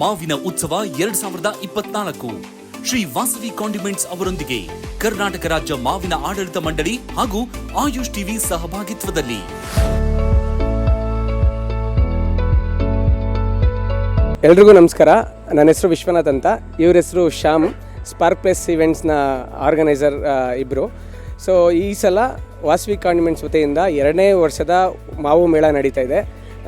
ಮಾವಿನ ಉತ್ಸವ ಎರಡ್ ಸಾವಿರದ ಇಪ್ಪತ್ನಾಲ್ಕು. ಶ್ರೀ ವಾಸವಿ ಕಾಂಡಿಮೆಂಟ್ಸ್ ಅವರೊಂದಿಗೆ ಕರ್ನಾಟಕ ರಾಜ್ಯ ಮಾವಿನ ಆಡಳಿತ ಮಂಡಳಿ ಹಾಗೂ ಆಯುಷ್ ಟಿವಿ ಸಹಭಾಗಿತ್ವದಲ್ಲಿ. ಎಲ್ರಿಗೂ ನಮಸ್ಕಾರ. ನನ್ನ ಹೆಸರು ವಿಶ್ವನಾಥ್ ಅಂತ. ಇವ್ರ ಹೆಸರು ಶ್ಯಾಮ್. ಸ್ಪಾರ್ಕ್ ಪ್ಲೇಸ್ ಇವೆಂಟ್ಸ್ನ ಆರ್ಗನೈಸರ್ ಇಬ್ಬರು ಸೊ ಈ ಸಲ ವಾಸವಿ ಕಾಂಡಿಮೆಂಟ್ಸ್ ವತಿಯಿಂದ ಎರಡನೇ ವರ್ಷದ ಮಾವು ಮೇಳ ನಡೀತಾ ಇದೆ.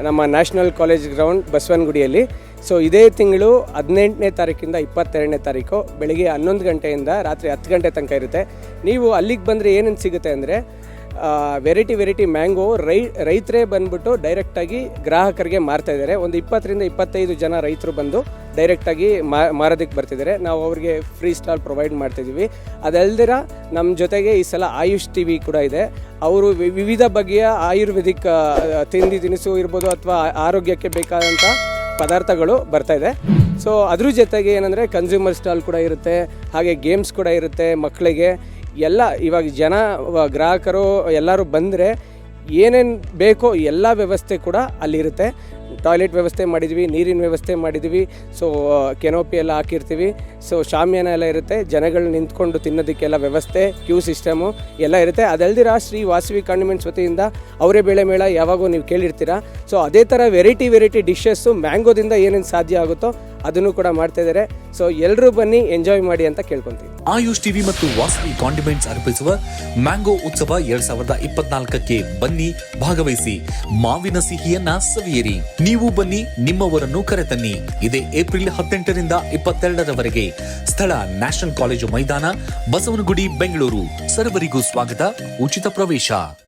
ನಮ್ಮ ನ್ಯಾಷನಲ್ ಕಾಲೇಜ್ ಗ್ರೌಂಡ್ ಬಸವನಗುಡಿಯಲ್ಲಿ. ಸೊ ಇದೇ ತಿಂಗಳು ಹದಿನೆಂಟನೇ ತಾರೀಕಿಂದ ಇಪ್ಪತ್ತೆರಡನೇ ತಾರೀಕು, ಬೆಳಿಗ್ಗೆ ಹನ್ನೊಂದು ಗಂಟೆಯಿಂದ ರಾತ್ರಿ ಹತ್ತು ಗಂಟೆ ತನಕ ಇರುತ್ತೆ. ನೀವು ಅಲ್ಲಿಗೆ ಬಂದರೆ ಏನೇನು ಸಿಗುತ್ತೆ ಅಂದರೆ ವೆರೈಟಿ ವೆರೈಟಿ ಮ್ಯಾಂಗೋ ರೈ, ರೈತರೇ ಬಂದ್ಬಿಟ್ಟು ಡೈರೆಕ್ಟಾಗಿ ಗ್ರಾಹಕರಿಗೆ ಮಾರ್ತಾ ಇದ್ದಾರೆ. ಒಂದು ಇಪ್ಪತ್ತರಿಂದ ಇಪ್ಪತ್ತೈದು ಜನ ರೈತರು ಬಂದು ಡೈರೆಕ್ಟಾಗಿ ಮಾರೋದಕ್ಕೆ ಬರ್ತಿದ್ದಾರೆ. ನಾವು ಅವರಿಗೆ ಫ್ರೀ ಸ್ಟಾಲ್ ಪ್ರೊವೈಡ್ ಮಾಡ್ತಿದ್ದೀವಿ ಅದಲ್ದಿರ ನಮ್ಮ ಜೊತೆಗೆ ಈ ಸಲ ಆಯುಷ್ ಟಿ ವಿ ಕೂಡ ಇದೆ. ಅವರು ವಿವಿಧ ಬಗೆಯ ಆಯುರ್ವೇದಿಕ್ ತಿಂಡಿ ತಿನಿಸು ಇರ್ಬೋದು ಅಥವಾ ಆರೋಗ್ಯಕ್ಕೆ ಬೇಕಾದಂಥ ಪದಾರ್ಥಗಳು ಬರ್ತಾ ಇದೆ. ಸೊ ಅದ್ರ ಜೊತೆಗೆ ಏನಂದರೆ ಕನ್ಸ್ಯೂಮರ್ ಸ್ಟಾಲ್ ಕೂಡ ಇರುತ್ತೆ, ಹಾಗೆ ಗೇಮ್ಸ್ ಕೂಡ ಇರುತ್ತೆ ಮಕ್ಕಳಿಗೆ. ಎಲ್ಲ ಇವಾಗ ಜನ ಗ್ರಾಹಕರು ಎಲ್ಲರೂ ಬಂದರೆ ಏನೇನು ಬೇಕೋ ಎಲ್ಲ ವ್ಯವಸ್ಥೆ ಕೂಡ ಅಲ್ಲಿರುತ್ತೆ. ಟಾಯ್ಲೆಟ್ ವ್ಯವಸ್ಥೆ ಮಾಡಿದ್ವಿ, ನೀರಿನ ವ್ಯವಸ್ಥೆ ಮಾಡಿದ್ವಿ ಸೊ ಕೆನೋಪಿ ಎಲ್ಲ ಹಾಕಿರ್ತೀವಿ. ಸೊ ಶಾಮಿಯಾನ ಎಲ್ಲ ಇರುತ್ತೆ. ಜನಗಳು ನಿಂತ್ಕೊಂಡು ತಿನ್ನೋದಕ್ಕೆಲ್ಲ ವ್ಯವಸ್ಥೆ, ಕ್ಯೂ ಸಿಸ್ಟಮು ಎಲ್ಲ ಇರುತ್ತೆ. ಅದಲ್ದಿರ ಶ್ರೀ ವಾಸವಿ ಕಾಂಡಿಮೆಂಟ್ಸ್ ವತಿಯಿಂದ ಅವರೇ ಬೇಳೆ ಮೇಳ ಯಾವಾಗೂ ನೀವು ಕೇಳಿರ್ತೀರಾ. ಸೊ ಅದೇ ಥರ ವೆರೈಟಿ ವೆರೈಟಿ ಡಿಶಸ್ಸು ಮ್ಯಾಂಗೋದಿಂದ ಏನೇನು ಸಾಧ್ಯ ಆಗುತ್ತೋ ಅದನ್ನು ಕೂಡ ಮಾಡ್ತಾ ಇದ್ದಾರೆ. ಸೊ ಎಲ್ಲರೂ ಬನ್ನಿ ಎಂಜಾಯ್ ಮಾಡಿ ಅಂತ ಕೇಳ್ಕೊಂತೀವಿ. ಆಯುಷ್ ಟಿವಿ ಮತ್ತು ವಾಸವಿ ಕಾಂಡಿಮೆಂಟ್ಸ್ ಅರ್ಪಿಸುವ ಮ್ಯಾಂಗೋ ಉತ್ಸವ ಎರಡ್ ಸಾವಿರದ ಇಪ್ಪತ್ನಾಲ್ಕಕ್ಕೆ ಬನ್ನಿ, ಭಾಗವಹಿಸಿ. ಮಾವಿನ ಸಿಹಿಯನ್ನ ಸವಿಯಿರಿ. ನೀವು ಬನ್ನಿ, ನಿಮ್ಮವರನ್ನು ಕರೆತನ್ನಿ. ಇದೇ ಏಪ್ರಿಲ್ ಹದಿನೆಂಟರಿಂದ ಇಪ್ಪತ್ತೆರಡರವರೆಗೆ ಸ್ಥಳ ನ್ಯಾಷನಲ್ ಕಾಲೇಜು ಮೈದಾನ, ಬಸವನಗುಡಿ, ಬೆಂಗಳೂರು. ಸರ್ವರಿಗೂ ಸ್ವಾಗತ. ಉಚಿತ ಪ್ರವೇಶ.